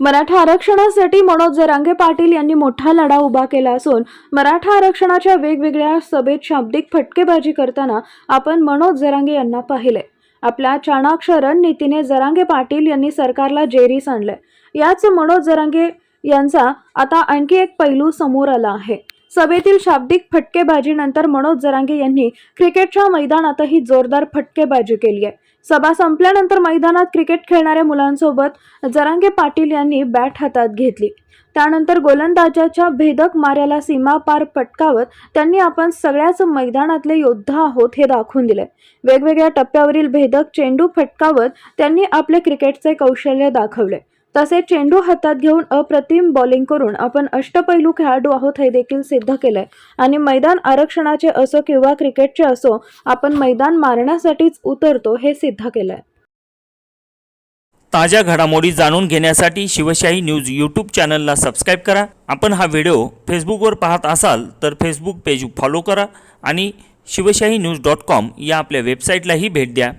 मराठा आरक्षणासाठी मनोज जरांगे पाटील यांनी मोठा लढा उभा केला असून मराठा आरक्षणाच्या वेगवेगळ्या सभेत शाब्दिक फटकेबाजी करताना आपण मनोज जरांगे यांना पाहिले. आपल्या चाणाक्ष रणनीतीने जरांगे पाटील यांनी सरकारला जेरीस आणले याच मनोज जरांगे यांचा आता आणखी एक पैलू समोर आला आहे. सभेतील शाब्दिक फटकेबाजीनंतर मनोज जरांगे यांनी क्रिकेटच्या मैदानातही जोरदार फटकेबाजी केली आहे. सभा संपल्यानंतर मैदानात क्रिकेट खेळणाऱ्या मुलांसोबत जरांगे पाटील यांनी बॅट हातात घेतली. त्यानंतर गोलंदाजाच्या भेदक माऱ्याला सीमा पार पटकावत त्यांनी आपण सगळ्याच मैदानातले योद्धा आहोत हे दाखवून दिले वेगवेगळ्या टप्प्यावरील भेदक चेंडू फटकावत त्यांनी आपले क्रिकेटचे कौशल्य दाखवले तसेच चेंडू हातात घेऊन अप्रतिम बॉलिंग करून आपण अष्टपैलू खेळाडू आहोत हे देखील सिद्ध केलंय. आणि मैदान आरक्षणाचे असो किंवा क्रिकेटचे असो आपण मैदान मारण्यासाठीच उतरतो हे सिद्ध केलंय. ताज्या घडामोडी जाणून घेण्यासाठी शिवशाही न्यूज यूट्यूब चॅनलला सबस्क्राईब करा. आपण हा व्हिडिओ फेसबुकवर पाहत असाल तर फेसबुक पेज फॉलो करा आणि शिवशाही न्यूज डॉट कॉम या आपल्या वेबसाईटलाही भेट द्या.